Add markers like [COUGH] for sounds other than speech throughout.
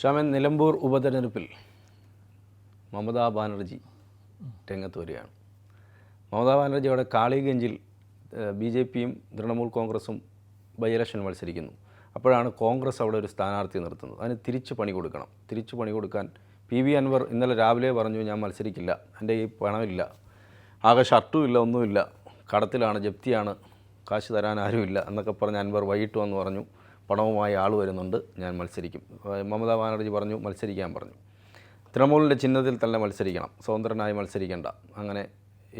Shaman Nilambur ഉപതെരഞ്ഞെടുപ്പിൽ മമതാ ബാനർജി രംഗത്ത് വരികയാണ്. മമതാ ബാനർജി അവിടെ കാളിഗഞ്ചിൽ ബി ജെ പിയും തൃണമൂൽ കോൺഗ്രസും ബൈ ഇലക്ഷൻ മത്സരിക്കുന്നു. അപ്പോഴാണ് കോൺഗ്രസ് അവിടെ ഒരു സ്ഥാനാർത്ഥി നിർത്തുന്നത്. അതിന് തിരിച്ച് പണി കൊടുക്കണം. തിരിച്ച് പണി കൊടുക്കാൻ പി വി അൻവർ ഇന്നലെ രാവിലെ പറഞ്ഞു ഞാൻ മത്സരിക്കില്ല. എന്റെ ഈ പണമില്ല. ആകെ ഷർട്ടും ഇല്ല ഒന്നുമില്ല. കടത്തിലാണ് ജപ്തിയാണ്. കാശ് തരാൻ ആരുമില്ല. എന്നൊക്കെ പറഞ്ഞ് അൻവർ വൈകിട്ട് വന്ന് പറഞ്ഞു. പണവുമായി ആൾ വരുന്നുണ്ട് ഞാൻ മത്സരിക്കും. മമതാ ബാനർജി പറഞ്ഞു മത്സരിക്കാൻ പറഞ്ഞു. തൃണമൂലിന്റെ ചിഹ്നത്തിൽ തന്നെ മത്സരിക്കണം സ്വതന്ത്രനായി മത്സരിക്കേണ്ട. അങ്ങനെ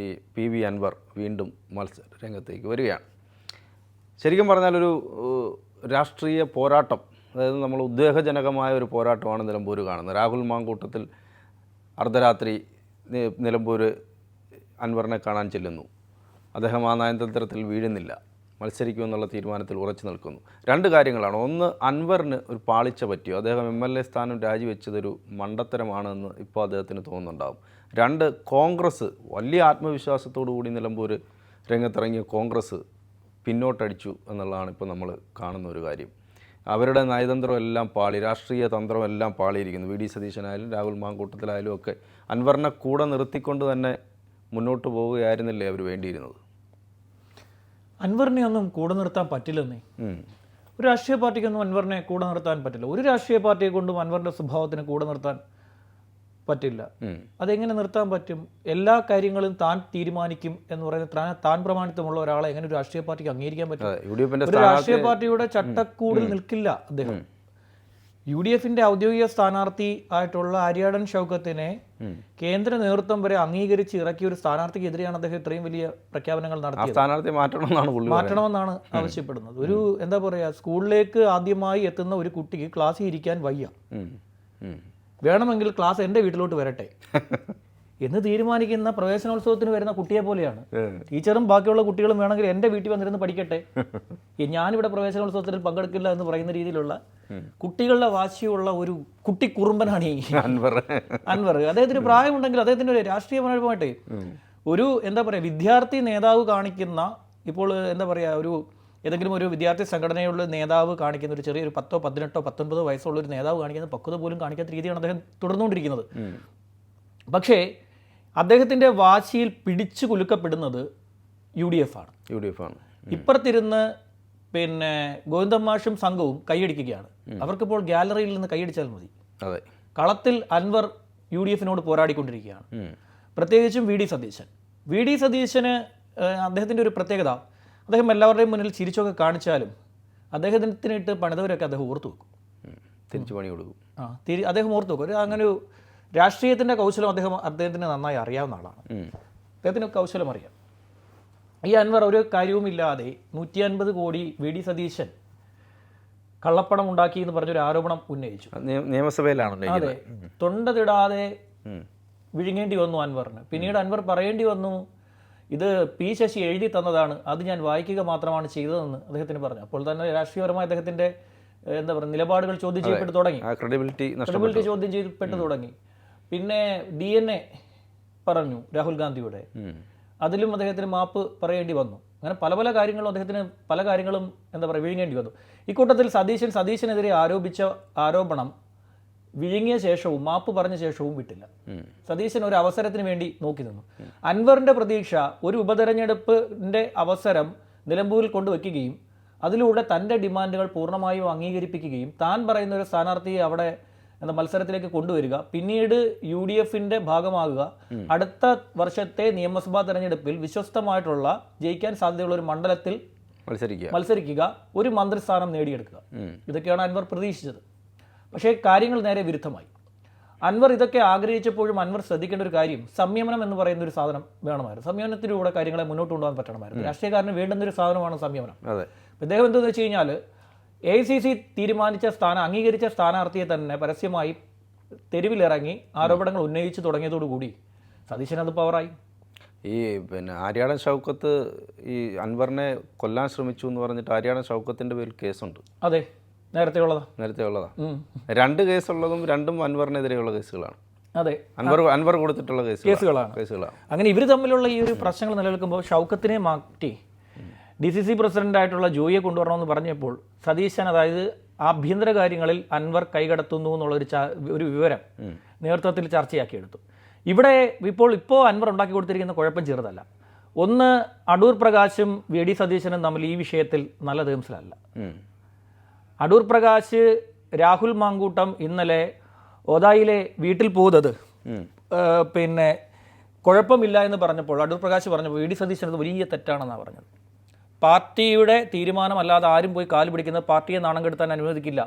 ഈ പി വി അൻവർ വീണ്ടും മത്സര രംഗത്തേക്ക് വരികയാണ്. ശരിക്കും പറഞ്ഞാൽ ഒരു രാഷ്ട്രീയ പോരാട്ടം അതായത് നമ്മൾ ഉദ്വേഗജനകമായ ഒരു പോരാട്ടമാണ് നിലമ്പൂർ കാണുന്നത്. രാഹുൽ മാങ്കൂട്ടത്തിൽ അർദ്ധരാത്രി നിലമ്പൂർ അൻവറിനെ കാണാൻ ചെല്ലുന്നു. അദ്ദേഹം ആ നയതന്ത്രത്തിൽ വീഴുന്നില്ല. മത്സരിക്കുമെന്നുള്ള തീരുമാനത്തിൽ ഉറച്ചു നിൽക്കുന്നു. രണ്ട് കാര്യങ്ങളാണ്. ഒന്ന് അൻവറിന് ഒരു പാളിച്ച പറ്റിയോ? അദ്ദേഹം എം എൽ എ സ്ഥാനം രാജിവെച്ചതൊരു മണ്ടത്തരമാണെന്ന് ഇപ്പോൾ അദ്ദേഹത്തിന് തോന്നുന്നുണ്ടാവും. രണ്ട് കോൺഗ്രസ് വലിയ ആത്മവിശ്വാസത്തോടു കൂടി നിലമ്പൂർ രംഗത്തിറങ്ങിയ കോൺഗ്രസ് പിന്നോട്ടടിച്ചു എന്നുള്ളതാണ് ഇപ്പോൾ നമ്മൾ കാണുന്ന ഒരു കാര്യം. അവരുടെ നയതന്ത്രം എല്ലാം പാളി രാഷ്ട്രീയ തന്ത്രം എല്ലാം പാളിയിരിക്കുന്നു. വി. ഡി. സതീശനായാലും രാഹുൽ മാങ്കൂട്ടത്തിലായാലും ഒക്കെ അൻവറിനെ കൂടെ നിർത്തിക്കൊണ്ട് തന്നെ മുന്നോട്ട് പോവുകയായിരുന്നില്ലേ അവർ വേണ്ടിയിരുന്നത്? അൻവറിനെ ഒന്നും കൂടെ നിർത്താൻ പറ്റില്ലെന്നേ. ഒരു രാഷ്ട്രീയ പാർട്ടിക്കൊന്നും അൻവറിനെ കൂടെ നിർത്താൻ പറ്റില്ല. ഒരു രാഷ്ട്രീയ പാർട്ടിയെ കൊണ്ടും അൻവറിന്റെ സ്വഭാവത്തിന് കൂടെ നിർത്താൻ പറ്റില്ല. അതെങ്ങനെ നിർത്താൻ പറ്റും? എല്ലാ കാര്യങ്ങളും താൻ തീരുമാനിക്കും എന്ന് പറയുന്ന താൻ- താൻ പ്രമാണിത്വമുള്ള ഒരാളെ എങ്ങനെ ഒരു രാഷ്ട്രീയ പാർട്ടിക്ക് അംഗീകരിക്കാൻ പറ്റും? ഒരു രാഷ്ട്രീയ പാർട്ടിയുടെ ചട്ടക്കൂടിൽ നിൽക്കില്ല അദ്ദേഹം. യു ഡി എഫിന്റെ ഔദ്യോഗിക സ്ഥാനാർത്ഥി ആയിട്ടുള്ള ആര്യാടൻ ഷൗക്കത്തിനെ കേന്ദ്ര നേതൃത്വം വരെ അംഗീകരിച്ച് ഇറക്കിയ ഒരു സ്ഥാനാർത്ഥിക്കെതിരെയാണ് അദ്ദേഹം ഇത്രയും വലിയ പ്രഖ്യാപനങ്ങൾ നടത്തിയത്. സ്ഥാനാർത്ഥി മാറ്റണമെന്നാണ് ആവശ്യപ്പെടുന്നത്. ഒരു എന്താ പറയാ സ്കൂളിലേക്ക് ആദ്യമായി എത്തുന്ന ഒരു കുട്ടിക്ക് ക്ലാസ്സിൽ ഇരിക്കാൻ വയ്യ. വേണമെങ്കിൽ ക്ലാസ് എന്റെ വീട്ടിലോട്ട് വരട്ടെ. [LAUGHS] എന്ന് തീരുമാനിക്കുന്ന പ്രവേശനോത്സവത്തിന് വരുന്ന കുട്ടിയെ പോലെയാണ്. ടീച്ചറും ബാക്കിയുള്ള കുട്ടികളും വേണമെങ്കിൽ എന്റെ വീട്ടിൽ വന്നിരുന്ന് പഠിക്കട്ടെ. [LAUGHS] ഞാനിവിടെ പ്രവേശനോത്സവത്തിൽ പങ്കെടുക്കില്ല എന്ന് പറയുന്ന രീതിയിലുള്ള കുട്ടികളുടെ വാശിയുള്ള ഒരു കുട്ടി കുറുമ്പനാണ് ഈ അൻവർ. അൻവർ. അദ്ദേഹത്തിന് പ്രായമുണ്ടെങ്കിൽ അദ്ദേഹത്തിന്റെ ഒരു രാഷ്ട്രീയപരമായിട്ട് ഒരു എന്താ പറയുക വിദ്യാർത്ഥി നേതാവ് കാണിക്കുന്ന ഇപ്പോൾ എന്താ പറയുക ഒരു ഏതെങ്കിലും ഒരു വിദ്യാർത്ഥി സംഘടനയുള്ള നേതാവ് കാണിക്കുന്ന ഒരു ചെറിയൊരു പത്തോ പതിനെട്ടോ പത്തൊൻപതോ വയസ്സുള്ള ഒരു നേതാവ് കാണിക്കുന്ന പക്വത പോലും കാണിക്കാത്ത രീതിയാണ് അദ്ദേഹം തുടർന്നുകൊണ്ടിരിക്കുന്നത്. പക്ഷേ അദ്ദേഹത്തിന്റെ വാശിയിൽ പിടിച്ചു കുലുക്കപ്പെടുന്നത് യു ഡി എഫ് ആണ്. യു ഡി എഫ് ആണ് ഇപ്പുറത്തിരുന്ന് പിന്നെ ഗോവിന്ദമാഷും സംഘവും കൈയടിക്കുകയാണ്. അവർക്കിപ്പോൾ ഗാലറിയിൽ നിന്ന് കൈയടിച്ചാൽ മതി. അതെ. കളത്തിൽ അൻവർ യു ഡി എഫിനോട് പോരാടിക്കൊണ്ടിരിക്കുകയാണ്. പ്രത്യേകിച്ചും V D Satheesan. V D സതീശന് അദ്ദേഹത്തിന്റെ ഒരു പ്രത്യേകത അദ്ദേഹം എല്ലാവരുടെയും മുന്നിൽ ചിരിച്ചൊക്കെ കാണിച്ചാലും അദ്ദേഹത്തിനിട്ട് പണിതവരൊക്കെ അദ്ദേഹം ഓർത്തു വെക്കും. തിരിച്ചു പണി കൊടുക്കും. ആ തിരി അദ്ദേഹം ഓർത്തു വെക്കും. ഒരു അങ്ങനെ ഒരു രാഷ്ട്രീയത്തിന്റെ കൗശലം അദ്ദേഹം അദ്ദേഹത്തിന് നന്നായി അറിയാവുന്ന ആളാണ്. അദ്ദേഹത്തിന് കൗശലം അറിയാം. ഈ അൻവർ ഒരു കാര്യവുമില്ലാതെ നൂറ്റി അൻപത് കോടി വി ഡി സതീശൻ കള്ളപ്പണം ഉണ്ടാക്കി എന്ന് പറഞ്ഞൊരു ആരോപണം ഉന്നയിച്ചു. നിയമസഭയിലാണല്ലോ അതെ. തൊണ്ടതിടാതെ വിഴുങ്ങേണ്ടി വന്നു അൻവറിന്. പിന്നീട് അൻവർ പറയേണ്ടി വന്നു ഇത് പി ശശി എഴുതി തന്നതാണ് അത് ഞാൻ വായിക്കുക മാത്രമാണ് ചെയ്തതെന്ന് അദ്ദേഹത്തിന് പറഞ്ഞു. അപ്പോൾ തന്നെ രാഷ്ട്രീയപരമായ അദ്ദേഹത്തിന്റെ എന്താ പറയുക നിലപാടുകൾ ചോദ്യം ചെയ്യപ്പെട്ടു തുടങ്ങി. ക്രെഡിബിലിറ്റി ചോദ്യം ചെയ്യപ്പെട്ടു തുടങ്ങി. പിന്നെ ഡി എൻ എ പറഞ്ഞു രാഹുൽ ഗാന്ധിയുടെ. അതിലും അദ്ദേഹത്തിന് മാപ്പ് പറയേണ്ടി വന്നു. അങ്ങനെ പല പല കാര്യങ്ങളും അദ്ദേഹത്തിന് പല കാര്യങ്ങളും എന്താ പറയുക വിഴുങ്ങേണ്ടി വന്നു. ഇക്കൂട്ടത്തിൽ സതീശൻ സതീശനെതിരെ ആരോപിച്ച ആരോപണം വിഴുങ്ങിയ ശേഷവും മാപ്പ് പറഞ്ഞ ശേഷവും വിട്ടില്ല. സതീശൻ ഒരു അവസരത്തിന് വേണ്ടി നോക്കി നിന്നു. അൻവറിന്റെ പ്രതീക്ഷ ഒരു ഉപതെരഞ്ഞെടുപ്പിന്റെ അവസരം നിലമ്പൂരിൽ കൊണ്ടുവയ്ക്കുകയും അതിലൂടെ തന്റെ ഡിമാൻഡുകൾ പൂർണമായും അംഗീകരിപ്പിക്കുകയും താൻ പറയുന്ന ഒരു സ്ഥാനാർത്ഥിയെ അവിടെ എന്താ മത്സരത്തിലേക്ക് കൊണ്ടുവരിക. പിന്നീട് യു ഡി എഫിന്റെ ഭാഗമാകുക. അടുത്ത വർഷത്തെ നിയമസഭാ തെരഞ്ഞെടുപ്പിൽ വിശ്വസ്തമായിട്ടുള്ള ജയിക്കാൻ സാധ്യതയുള്ള ഒരു മണ്ഡലത്തിൽ മത്സരിക്കുക. മത്സരിക്കുക. ഒരു മന്ത്രിസ്ഥാനം നേടിയെടുക്കുക. ഇതൊക്കെയാണ് അൻവർ പ്രതീക്ഷിച്ചത്. പക്ഷേ കാര്യങ്ങൾ നേരെ വിരുദ്ധമായി. അൻവർ ഇതൊക്കെ ആഗ്രഹിച്ചപ്പോഴും അൻവർ ശ്രദ്ധിക്കേണ്ട ഒരു കാര്യം സംയമനം എന്ന് പറയുന്ന ഒരു സാധനം വേണമായിരുന്നു. സംയമനത്തിലൂടെ കാര്യങ്ങളെ മുന്നോട്ട് കൊണ്ടുപോകാൻ പറ്റണമായിരുന്നു. രാഷ്ട്രീയക്കാരന് വേണ്ടുന്ന ഒരു സാധനമാണ് സംയമനം. ഇദ്ദേഹം എന്തെന്ന് വെച്ച് കഴിഞ്ഞാൽ എ സി സി തീരുമാനിച്ച സ്ഥാനം അംഗീകരിച്ച സ്ഥാനാർത്ഥിയെ തന്നെ പരസ്യമായി തെരുവിലിറങ്ങി ആരോപണങ്ങൾ ഉന്നയിച്ചു തുടങ്ങിയതോടുകൂടി സതീശൻ അത് പവറായി. ഈ പിന്നെ ആര്യാടൻ ഷൗക്കത്ത് ഈ അൻവറിനെ കൊല്ലാൻ ശ്രമിച്ചു എന്ന് പറഞ്ഞിട്ട് ആര്യാടൻ ഷൗക്കത്തിന്റെ പേരിൽ കേസുണ്ട്. അതെ നേരത്തെ ഉള്ളതാ നേരത്തെ ഉള്ളതാ. രണ്ട് കേസുള്ളതും രണ്ടും അൻവറിനെതിരെയുള്ള കേസുകളാണ്. അതെ. അൻവർ അൻവർ കൊടുത്തിട്ടുള്ള കേസുകളാണ്. കേസുകളാണ്. അങ്ങനെ ഇവർ തമ്മിലുള്ള ഈ ഒരു പ്രശ്നങ്ങൾ നിലനിൽക്കുമ്പോൾ ഷൗക്കത്തിനെ മാറ്റി ഡി സി സി പ്രസിഡന്റായിട്ടുള്ള ജോയിയെ കൊണ്ടുവരണമെന്ന് പറഞ്ഞപ്പോൾ സതീശൻ അതായത് ആഭ്യന്തര കാര്യങ്ങളിൽ അൻവർ കൈകടത്തുന്നു എന്നുള്ളൊരു ഒരു വിവരം നേതൃത്വത്തിൽ ചർച്ചയാക്കിയെടുത്തു. ഇവിടെ ഇപ്പോൾ ഇപ്പോൾ അൻവർ ഉണ്ടാക്കി കൊടുത്തിരിക്കുന്ന കുഴപ്പം ചെറുതല്ല. ഒന്ന് അടൂർ പ്രകാശും വി ഡി സതീശനും തമ്മിൽ ഈ വിഷയത്തിൽ നല്ല തേംസിലല്ല. അടൂർ പ്രകാശ് രാഹുൽ മാങ്കൂട്ടം ഇന്നലെ ഒതായിലെ വീട്ടിൽ പോകുന്നത് പിന്നെ കുഴപ്പമില്ല എന്ന് പറഞ്ഞപ്പോൾ അടൂർ പ്രകാശ് പറഞ്ഞപ്പോൾ വി ഡി സതീശൻ അത് വലിയ തെറ്റാണെന്നാണ് പറഞ്ഞത്. പാർട്ടിയുടെ തീരുമാനമല്ലാതെ ആരും പോയി കാൽ പിടിക്കുന്നത് പാർട്ടിയെ നാണം കെടുത്താൻ അനുവദിക്കില്ല.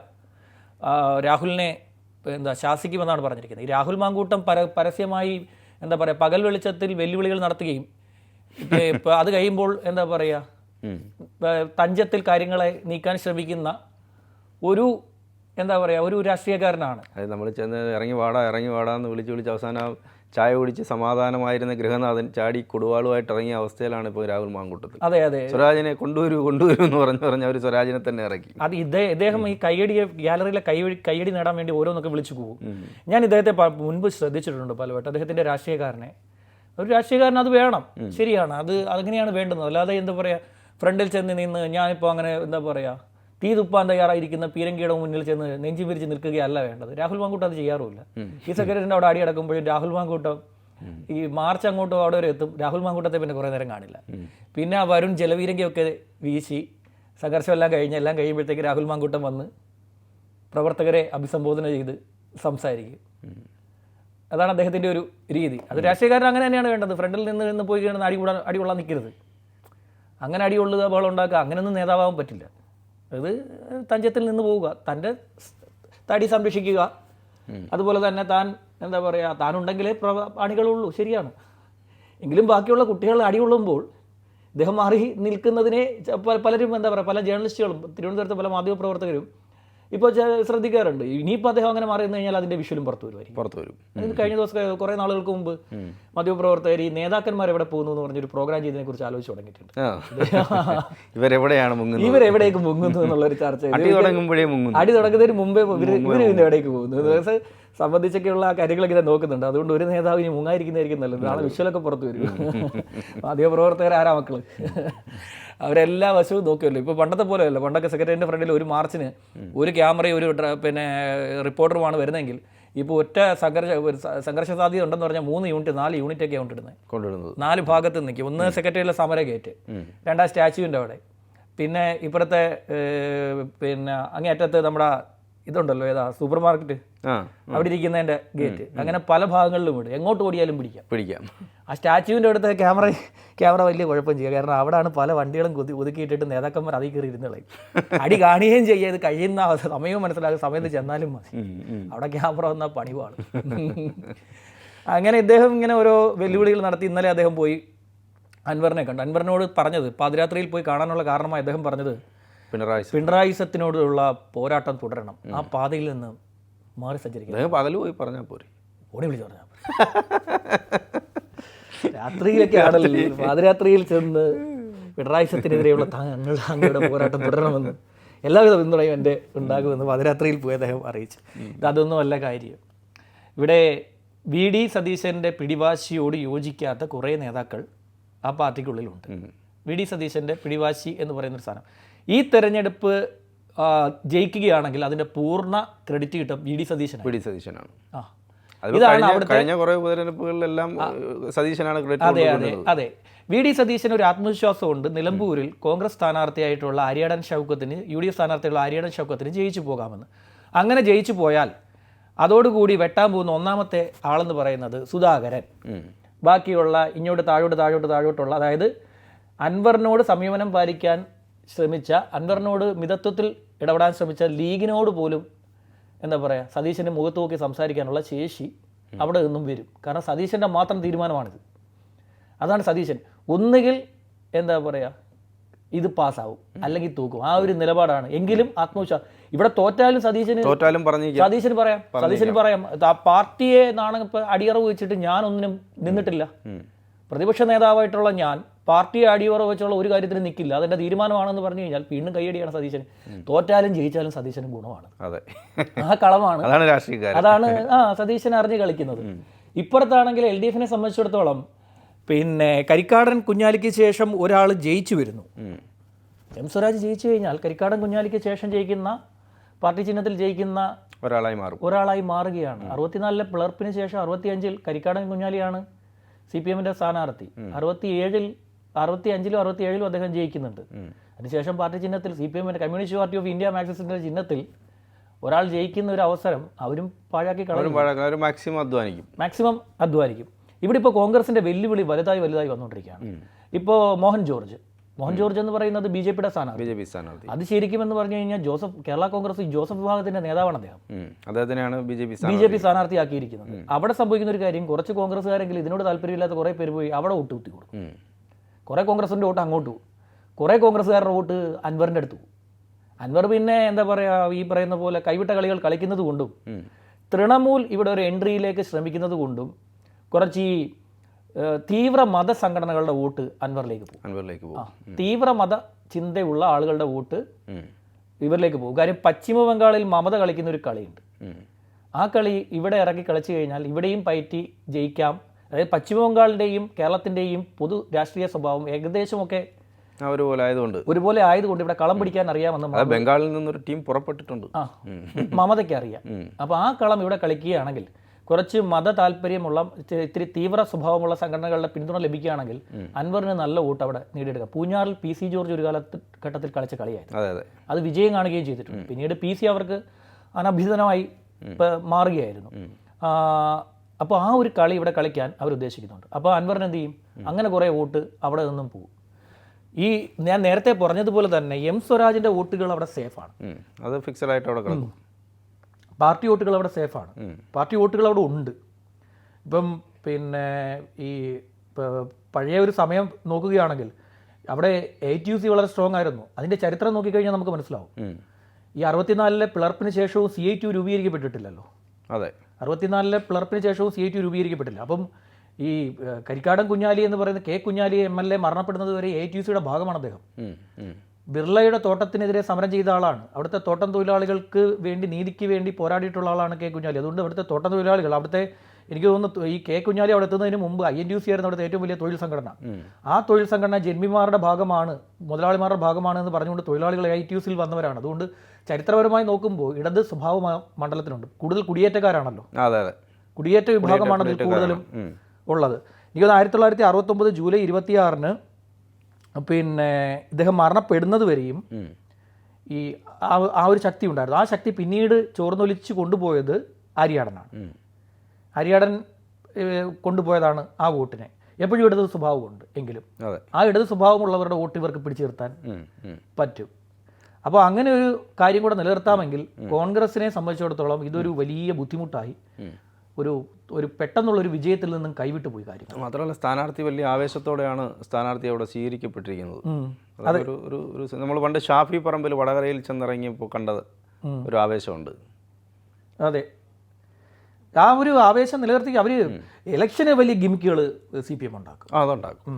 രാഹുലിനെ എന്താ ശാസിക്കുമെന്നാണ് പറഞ്ഞിരിക്കുന്നത്. ഈ രാഹുൽ മാങ്കൂട്ടം പര പരസ്യമായി എന്താ പറയുക പകൽ വെളിച്ചത്തിൽ വെല്ലുവിളികൾ നടത്തുകയും ഇപ്പം അത് കഴിയുമ്പോൾ എന്താ പറയുക തഞ്ചത്തിൽ കാര്യങ്ങളെ നീക്കാൻ ശ്രമിക്കുന്ന ഒരു എന്താ പറയുക ഒരു രാഷ്ട്രീയക്കാരനാണ്. നമ്മൾ ചെന്ന് ഇറങ്ങി വാടാ ഇറങ്ങി വാടാന്ന് വിളിച്ച് വിളിച്ച് അവസാനം ചായ കുടിച്ച് സമാധാനമായിരുന്ന ഗൃഹനാഥൻ ചാടി കൊടുവാളുമായിട്ട് ഇറങ്ങിയ അവസ്ഥയിലാണ് ഇപ്പോൾ രാഹുൽ മാങ്കൂട്ടത്തിൽ. അതെ അതെ. സ്വരാജിനെ കൊണ്ടുവരൂ കൊണ്ടുവരൂ എന്ന് പറഞ്ഞു പറഞ്ഞ് അവർ സ്വരാജിനെ തന്നെ ഇറക്കി. അത് ഇദ്ദേഹം ഇദ്ദേഹം ഈ ഗ്യാലറിയിലെ കൈ കൈയടി കയ്യടി നേടാൻ വേണ്ടി ഓരോന്നൊക്കെ വിളിച്ചു പോകും. ഞാൻ ഇദ്ദേഹത്തെ മുൻപ് ശ്രദ്ധിച്ചിട്ടുണ്ട് പലവട്ടം. അദ്ദേഹത്തിന്റെ രാഷ്ട്രീയക്കാരനെ. ഒരു രാഷ്ട്രീയക്കാരൻ അത് വേണം. ശരിയാണ്. അത് അങ്ങനെയാണ് വേണ്ടുന്നത്. അല്ലാതെ എന്താ പറയുക ഫ്രണ്ടിൽ ചെന്ന് നിന്ന് ഞാനിപ്പോൾ അങ്ങനെ എന്താ പറയുക തീ തുപ്പാൻ തയ്യാറായിരിക്കുന്ന പീരങ്കിയുടെ മുന്നിൽ ചെന്ന് നെഞ്ചി വിരിച്ച് നിൽക്കുകയല്ല വേണ്ടത്. രാഹുൽ മാങ്കൂട്ടം അത് ചെയ്യാറുമില്ല. ഈ സെക്രട്ടറിന്റെ അവിടെ അടി അടക്കുമ്പോഴും രാഹുൽ മാങ്കൂട്ടം ഈ മാർച്ച് അങ്ങോട്ടും അവിടെ വരെ എത്തും. രാഹുൽ മാങ്കൂട്ടത്തെ പിന്നെ കുറേ നേരം കാണില്ല. പിന്നെ ആ വരുൺ ജലവീരങ്കിയൊക്കെ വീശി സംഘർഷമെല്ലാം കഴിഞ്ഞ് എല്ലാം കഴിയുമ്പോഴത്തേക്ക് രാഹുൽ മാങ്കൂട്ടം വന്ന് പ്രവർത്തകരെ അഭിസംബോധന ചെയ്ത് സംസാരിക്കും. അതാണ് അദ്ദേഹത്തിന്റെ ഒരു രീതി. അത് രാഷ്ട്രീയക്കാരൻ അങ്ങനെ തന്നെയാണ് വേണ്ടത്. ഫ്രണ്ടിൽ നിന്ന് നിന്ന് പോയി കിടന്ന് അടി കൂടാൻ അടി കൊള്ളാൻ നിൽക്കരുത്. അങ്ങനെ അടി കൊള്ളുക ബഹളം ഉണ്ടാക്കുക അങ്ങനെയൊന്നും നേതാവാൻ പറ്റില്ല. അത് തഞ്ചത്തിൽ നിന്ന് പോവുക. തന്റെ തടി സംരക്ഷിക്കുക. അതുപോലെ തന്നെ താൻ എന്താ പറയുക താനുണ്ടെങ്കിലേ പ്ര അണികളുള്ളൂ. ശരിയാണ്. എങ്കിലും ബാക്കിയുള്ള കുട്ടികൾ അടി ഉള്ളുമ്പോൾ ഇദ്ദേഹം മാറി നിൽക്കുന്നതിനെ പലരും എന്താ പറയുക പല ജേർണലിസ്റ്റുകളും തിരുവനന്തപുരത്തെ പല മാധ്യമപ്രവർത്തകരും ഇപ്പോൾ ശ്രദ്ധിക്കാറുണ്ട്. ഇനിയിപ്പോൾ അദ്ദേഹം അങ്ങനെ മാറി കഴിഞ്ഞാൽ അതിന്റെ വിഷ്വലും പുറത്തു വരുമായിരിക്കും പുറത്തു വരും. കഴിഞ്ഞ ദിവസം കുറേ നാളുകൾക്ക് മുമ്പ് മാധ്യമപ്രവർത്തകർ ഈ നേതാക്കന്മാർ എവിടെ പോകുന്നു എന്ന് പറഞ്ഞൊരു പ്രോഗ്രാം ചെയ്തതിനെ കുറിച്ച് ആലോചിച്ച് തുടങ്ങിയിട്ടുണ്ട്. [LAUGHS] ഇവരെവിടെയാണ് മുങ്ങുന്നത്? ഇവരെവിടേക്ക് മുങ്ങുന്നു എന്നുള്ളൊരു ചർച്ച. അടി തുടങ്ങുമ്പോഴേ മുങ്ങുന്നു. അടി തുടങ്ങുന്നതിന് മുമ്പേ ഇവർ ഇവരെവിടേക്ക് എവിടേക്ക് പോകുന്നു? സംബന്ധിച്ചൊക്കെയുള്ള ആ കാര്യങ്ങളൊക്കെ ഞാൻ നോക്കുന്നുണ്ട്. അതുകൊണ്ട് ഒരു നേതാവ് ഇനി മുങ്ങായിരിക്കുന്നതായിരിക്കും നല്ലത്. നാളെ വിഷ്വലൊക്കെ പുറത്തു വരും. മാധ്യമപ്രവർത്തകർ ആരാ മക്കൾ? അവരെല്ലാ വശവും നോക്കിയല്ലോ. ഇപ്പൊ പണ്ടത്തെ പോലെ അല്ല പണ്ടൊക്കെ സെക്രട്ടറിന്റെ ഫ്രണ്ടിൽ ഒരു മാർച്ചിന് ഒരു ക്യാമറയും ഒരു പിന്നെ റിപ്പോർട്ടറുമാണ് വരുന്നതെങ്കിൽ ഇപ്പോൾ ഒറ്റ സംഘർഷ സംഘർഷ സാധ്യത ഉണ്ടെന്ന് പറഞ്ഞാൽ മൂന്ന് യൂണിറ്റ് നാല് യൂണിറ്റ് ഒക്കെ കൊണ്ടിടുന്നത്. കൊണ്ടിടുന്നത്. നാല് ഭാഗത്ത് നിൽക്കും. ഒന്ന് സെക്രട്ടറിയിലെ സമര ഗേറ്റ് രണ്ടാം സ്റ്റാച്യുവിന്റെ അവിടെ. പിന്നെ ഇപ്പുറത്തെ പിന്നെ പിന്നെ അങ്ങേയറ്റത്ത് നമ്മുടെ ഇതുണ്ടല്ലോ ഏതാ സൂപ്പർ മാർക്കറ്റ് അവിടെ ഇരിക്കുന്നതിന്റെ ഗേറ്റ്. അങ്ങനെ പല ഭാഗങ്ങളിലും ഉണ്ട് എങ്ങോട്ട് ഓടിയാലും പിടിക്കാം. പിടിക്കാം. ആ സ്റ്റാച്യുവിന്റെ അടുത്ത് ക്യാമറ ക്യാമറ വലിയ കുഴപ്പം ചെയ്യുക കാരണം അവിടെയാണ് പല വണ്ടികളും കുതി ഒതുക്കിയിട്ടിട്ട് നേതാക്കന്മാർ അതിൽ കയറി ഇരുന്നത് അടി കാണുകയും ചെയ്യുക ഇത് കഴിയുന്ന സമയവും മനസ്സിലാകും സമയത്ത് ചെന്നാലും മതി. അവിടെ ക്യാമറ വന്നാൽ പണിവാണ് അങ്ങനെ ഇദ്ദേഹം ഇങ്ങനെ ഓരോ വെല്ലുവിളികൾ നടത്തി. ഇന്നലെ അദ്ദേഹം പോയി അൻവറിനെ കണ്ടു. അൻവറിനോട് പറഞ്ഞത് പാതിരാത്രിയിൽ പോയി കാണാനുള്ള കാരണമായി അദ്ദേഹം പറഞ്ഞത് പിണറായി പിണറായി പിണറായിസത്തിനോടുള്ള പോരാട്ടം തുടരണം. ആ പാതയിൽ നിന്ന് മാറി സഞ്ചരിക്കണം. പകൽ പോയി പറഞ്ഞാൽ പോരെ. ഓടി വിളിച്ചു പറഞ്ഞാൽ രാത്രിയിലൊക്കെ ആണല്ലോ പാതിരാത്രിയിൽ ചെന്ന് പിണറായിസത്തിനെതിരെയുള്ള താങ്കളുടെ അങ്ങയുടെ പോരാട്ടം തുടരണമെന്ന് എല്ലാവിധ പിന്തുണയും എന്റെ ഉണ്ടാകുമെന്ന് പാതിരാത്രിയിൽ പോയി അദ്ദേഹം അറിയിച്ചു. ഇത് അതൊന്നും അല്ല കാര്യം. ഇവിടെ വി ഡി സതീശന്റെ പിടിവാശിയോട് യോജിക്കാത്ത കുറേ നേതാക്കൾ ആ പാർട്ടിക്കുള്ളിലുണ്ട്. വി ഡി സതീശന്റെ പിടിവാശി എന്ന് പറയുന്നൊരു സാധനം. ഈ തെരഞ്ഞെടുപ്പ് ജയിക്കുകയാണെങ്കിൽ അതിന്റെ പൂർണ ക്രെഡിറ്റ് കിട്ടും V D Satheesan P D സതീശനാണ്. ആ. അത് ഇതാണ് കഴിഞ്ഞ കുറേ ഉപതെരഞ്ഞെടുപ്പുകളിലെല്ലാം സതീശനാണ് ക്രെഡിറ്റ് അതെ അതെ അതെ. വി ഡി സതീശന് ഒരു ആത്മവിശ്വാസമുണ്ട്. നിലമ്പൂരിൽ കോൺഗ്രസ് സ്ഥാനാർത്ഥിയായിട്ടുള്ള ആര്യാടൻ ഷൗക്കത്തിന് യു ഡി എഫ് സ്ഥാനാർത്ഥിയുള്ള ആര്യാടൻ ഷൗക്കത്തിന് ജയിച്ചു പോകാമെന്ന്. അങ്ങനെ ജയിച്ചു പോയാൽ അതോടുകൂടി വെട്ടാൻ പോകുന്ന ഒന്നാമത്തെ ആളെന്ന് പറയുന്നത് സുധാകരൻ. ബാക്കിയുള്ള ഇങ്ങോട്ട് താഴോട്ട് താഴോട്ട് താഴോട്ടുള്ള അതായത് അൻവറിനോട് സംയമനം പാലിക്കാൻ ശ്രമിച്ച അൻവറിനോട് മിതത്വത്തിൽ ഇടപെടാൻ ശ്രമിച്ച ലീഗിനോട് പോലും എന്താ പറയുക സതീശന്റെ മുഖത്ത് നോക്കി സംസാരിക്കാനുള്ള ശേഷി അവിടെ നിന്നും വരും. കാരണം സതീശന്റെ മാത്രം തീരുമാനമാണിത്. അതാണ് സതീശൻ. ഒന്നുകിൽ എന്താ പറയുക ഇത് പാസ്സാവും അല്ലെങ്കിൽ തൂക്കും. ആ ഒരു നിലപാടാണ്. എങ്കിലും ആത്മവിശ്വാസം ഇവിടെ തോറ്റാലും സതീശന് തോറ്റാലും പറഞ്ഞു സതീശന് പറയാം. സതീശന് പറയാം. ആ പാർട്ടിയെ നാണ ഇപ്പൊ അടിയറവ് വെച്ചിട്ട് ഞാൻ ഒന്നിനും നിന്നിട്ടില്ല. പ്രതിപക്ഷ നേതാവായിട്ടുള്ള ഞാൻ പാർട്ടിയെ അടിയോറ വെച്ചുള്ള ഒരു കാര്യത്തിന് നിൽക്കില്ല അതിന്റെ തീരുമാനമാണെന്ന് പറഞ്ഞു കഴിഞ്ഞാൽ വീണ്ടും കൈയടിയാണ് സതീശൻ തോറ്റാലും ജയിച്ചാലും സതീശന് ഗുണമാണ്. അതെ. ആ കളമാണ്. അതാണ് രാഷ്ട്രീയക്കാരൻ അതാണ് ആ സതീശൻ അറിഞ്ഞ് കളിക്കുന്നത്. ഇപ്പുറത്താണെങ്കിൽ എൽ ഡി എഫിനെ സംബന്ധിച്ചിടത്തോളം പിന്നെ കരിക്കാടൻ കുഞ്ഞാലിക്ക് ശേഷം ഒരാൾ ജയിച്ചു വരുന്നു. എം സ്വരാജ് ജയിച്ചു കഴിഞ്ഞാൽ കരിക്കാടൻ കുഞ്ഞാലിക്ക് ശേഷം ജയിക്കുന്ന പാർട്ടി ചിഹ്നത്തിൽ ജയിക്കുന്ന ഒരാളായി മാറും. ഒരാളായി മാറുകയാണ്. അറുപത്തിനാലിലെ പിളർപ്പിന് ശേഷം അറുപത്തിയഞ്ചിൽ കരിക്കാടൻ കുഞ്ഞാലിയാണ് സി പി എമ്മിന്റെ സ്ഥാനാർത്ഥി. അറുപത്തിയേഴിൽ അറുപത്തി അഞ്ചിലും അറുപത്തി ഏഴിലും അദ്ദേഹം ജയിക്കുന്നുണ്ട്. അതിനുശേഷം പാർട്ടി ചിഹ്നത്തിൽ സി പി എമ്മിന്റെ കമ്മ്യൂണിസ്റ്റ് പാർട്ടി ഓഫ് ഇന്ത്യ മാർക്സിസ്റ്റിന്റെ ചിഹ്നത്തിൽ ഒരാൾ ജയിക്കുന്ന ഒരു അവസരം അവരും പാഴാക്കി കളഞ്ഞു മാക്സിമം അധ്വാനിക്കും. മാക്സിമം അധ്വാനിക്കും. ഇവിടെ ഇപ്പോൾ കോൺഗ്രസിന്റെ വെല്ലുവിളി വലുതായി വലുതായി വന്നുകൊണ്ടിരിക്കുകയാണ്. ഇപ്പോൾ മോഹൻ ജോർജ്. മോഹൻ ജോർജ് എന്ന് പറയുന്നത് ബി ജെ പിയുടെ സ്ഥാനമാണ് ബി ജെ പി സ്ഥാനാർത്ഥി. അത് ശരിക്കും എന്ന് പറഞ്ഞു കഴിഞ്ഞാൽ ജോസഫ് കേരള കോൺഗ്രസ് ജോസഫ് വിഭാഗത്തിന്റെ നേതാവാണ് അദ്ദേഹം. അദ്ദേഹത്തിനാണ് B J P B J P സ്ഥാനാർത്ഥിയാക്കിയിരിക്കുന്നത്. അവിടെ സംഭവിക്കുന്ന ഒരു കാര്യം കുറച്ച് കോൺഗ്രസ്സുകാരെങ്കിലും ഇതിനോട് താല്പര്യമില്ലാത്ത കുറേ പേര് പോയി അവിടെ ഒട്ടുകുത്തി കുത്തി കൊടുക്കും. കുറേ കോൺഗ്രസിന്റെ വോട്ട് അങ്ങോട്ട് പോകും. കുറേ കോൺഗ്രസ്സുകാരുടെ വോട്ട് അൻവറിന്റെ അടുത്ത് പോകും. അൻവർ പിന്നെ എന്താ പറയുക ഈ പറയുന്ന പോലെ കൈവിട്ട കളികൾ കളിക്കുന്നത് കൊണ്ടും. തൃണമൂൽ ഇവിടെ ഒരു എൻട്രിയിലേക്ക് ശ്രമിക്കുന്നത് കൊണ്ടും കുറച്ച് ഈ തീവ്ര മത സംഘടനകളുടെ വോട്ട് അൻവറിലേക്ക് പോകും. അൻവറിലേക്ക് പോകും. തീവ്ര മത ചിന്തയുള്ള ആളുകളുടെ വോട്ട് ഇവരിലേക്ക് പോകും. കാര്യം പശ്ചിമ ബംഗാളിൽ മമത കളിക്കുന്ന ഒരു കളിയുണ്ട്. ആ കളി ഇവിടെ ഇറക്കി കളിച്ചു കഴിഞ്ഞാൽ ഇവിടെയും പയറ്റി ജയിക്കാം. അതായത് പശ്ചിമ ബംഗാളിന്റെയും കേരളത്തിന്റെയും പൊതു രാഷ്ട്രീയ സ്വഭാവം ഏകദേശമൊക്കെ ഒരുപോലെ ആയതുകൊണ്ട്. ഒരുപോലെ ആയതുകൊണ്ട് ഇവിടെ കളം പിടിക്കാൻ അറിയാമെന്ന് ബംഗാളിൽ നിന്നൊരു ടീം പുറപ്പെട്ടിട്ടുണ്ട്. ആ മമതയ്ക്ക് അറിയാം. അപ്പോൾ ആ കളം ഇവിടെ കളിക്കുകയാണെങ്കിൽ കുറച്ച് മത താല്പര്യമുള്ള ഇത്തിരി തീവ്ര സ്വഭാവമുള്ള സംഘടനകളുടെ പിന്തുണ ലഭിക്കുകയാണെങ്കിൽ അൻവറിന് നല്ല വോട്ട് അവിടെ നേടിയെടുക്കാം. പൂഞ്ഞാറിൽ പി സി ജോർജ് ഒരു കാലത്ത് ഘട്ടത്തിൽ കളിച്ച കളിയായിരുന്നു. അതെ വിജയം കാണുകയും ചെയ്തിട്ടുണ്ട്. പിന്നീട് പി സി അവർക്ക് അനഭിതനമായി മാറുകയായിരുന്നു. അപ്പോൾ ആ ഒരു കളി ഇവിടെ കളിക്കാൻ അവർ ഉദ്ദേശിക്കുന്നുണ്ട്. അപ്പോൾ അൻവറിന് എന്ത് ചെയ്യും? അങ്ങനെ കുറേ വോട്ട് അവിടെ നിന്നും പോകും. ഈ ഞാൻ നേരത്തെ പറഞ്ഞതുപോലെ തന്നെ എം സ്വരാജിന്റെ വോട്ടുകൾ അവിടെ സേഫാണ്. അത് ഫിക്സഡ് ആയിട്ട് അവിടെ കിടക്കും. പാർട്ടി വോട്ടുകൾ അവിടെ സേഫാണ് പാർട്ടി വോട്ടുകൾ അവിടെ ഉണ്ട്. ഇപ്പം പിന്നെ ഈ പഴയ ഒരു സമയം നോക്കുകയാണെങ്കിൽ അവിടെ എ ടി യു സി വളരെ സ്ട്രോങ് ആയിരുന്നു. അതിന്റെ ചരിത്രം നോക്കിക്കഴിഞ്ഞാൽ നമുക്ക് മനസ്സിലാവും. ഈ അറുപത്തിനാലിലെ പിളർപ്പിന് ശേഷവും സി ഐ ടി രൂപീകരിക്കപ്പെട്ടിട്ടില്ലല്ലോ. അതെ. അറുപത്തിനാലിലെ പിളർപ്പിന് ശേഷവും സി ഐ ടി രൂപീകരിക്കപ്പെട്ടില്ല. അപ്പം ഈ കരിക്കാടം കരിക്കാടൻ കുഞ്ഞാലി എന്ന് പറയുന്ന K Kunjali M L A മരണപ്പെടുന്നത് വരെ എ ടി സിയുടെ ഭാഗമാണ് അദ്ദേഹം. ബിർളയുടെ തോട്ടത്തിനെതിരെ സമരം ചെയ്ത ആളാണ്. അവിടുത്തെ തോട്ടം തൊഴിലാളികൾക്ക് വേണ്ടി നീതിക്ക് വേണ്ടി പോരാടിയിട്ടുള്ള ആളാണ് കെ കുഞ്ഞാലി. അതുകൊണ്ട് അവിടുത്തെ തോട്ടം തൊഴിലാളികൾ അവിടുത്തെ എനിക്ക് തോന്നുന്നു ഈ കെ കുഞ്ഞാലി അവിടെ എത്തുന്നതിന് മുമ്പ് ഐ എൻ യു സി ആയിരുന്നു അവിടുത്തെ ഏറ്റവും വലിയ തൊഴിൽ സംഘടന. ആ തൊഴിൽ സംഘടന ജന്മിമാരുടെ ഭാഗമാണ് മുതലാളിമാരുടെ ഭാഗമാണ് എന്ന് പറഞ്ഞുകൊണ്ട് തൊഴിലാളികൾ ഐ ടി യു സിയിൽ വന്നവരാണ്. അതുകൊണ്ട് ചരിത്രപരമായി നോക്കുമ്പോൾ ഇടത് സ്വഭാവ മണ്ഡലത്തിനുണ്ട് കൂടുതൽ കുടിയേറ്റക്കാരാണല്ലോ. കുടിയേറ്റ വിഭാഗമാണ് അതിൽ കൂടുതലും ഉള്ളത്. എനിക്ക് ആയിരത്തി തൊള്ളായിരത്തി അറുപത്തൊമ്പത് ജൂലൈ ഇരുപത്തിയാറിന് പിന്നെ ഇദ്ദേഹം മരണപ്പെടുന്നത് വരെയും ഈ ആ ആ ഒരു ശക്തി ഉണ്ടായിരുന്നു. ആ ശക്തി പിന്നീട് ചോർന്നൊലിച്ച് കൊണ്ടുപോയത് ആര്യാടനാണ്. ഏഹ്, കൊണ്ടുപോയതാണ് ആ വോട്ടിനെ. എപ്പോഴും ഇടത് സ്വഭാവമുണ്ട് എങ്കിലും ആ ഇടത് സ്വഭാവമുള്ളവരുടെ വോട്ട് ഇവർക്ക് പിടിച്ചു നിർത്താൻ. പറ്റും. അപ്പോൾ അങ്ങനെ ഒരു കാര്യം കൂടെ നിലനിർത്താമെങ്കിൽ കോൺഗ്രസിനെ സംബന്ധിച്ചിടത്തോളം ഇതൊരു വലിയ ബുദ്ധിമുട്ടായി. ഒരു ഒരു പെട്ടെന്നുള്ള ഒരു വിജയത്തിൽ നിന്നും കൈവിട്ടു പോയി കാര്യം മാത്രമല്ല സ്ഥാനാർത്ഥി വലിയ ആവേശത്തോടെയാണ് സ്ഥാനാർത്ഥി അവിടെ സ്വീകരിക്കപ്പെട്ടിരിക്കുന്നത്. അതൊരു ഒരു ഒരു നമ്മൾ പണ്ട് ഷാഫി പറമ്പിൽ വടകരയിൽ ചെന്നിറങ്ങിയപ്പോൾ കണ്ടത് ഒരു ആവേശമുണ്ട്. അതെ. ആ ഒരു ആവേശം നിലനിർത്തി അവർ ഇലക്ഷന് വലിയ ഗിമിക്കുകൾ സി പി എം ഉണ്ടാക്കും. അതുണ്ടാക്കും.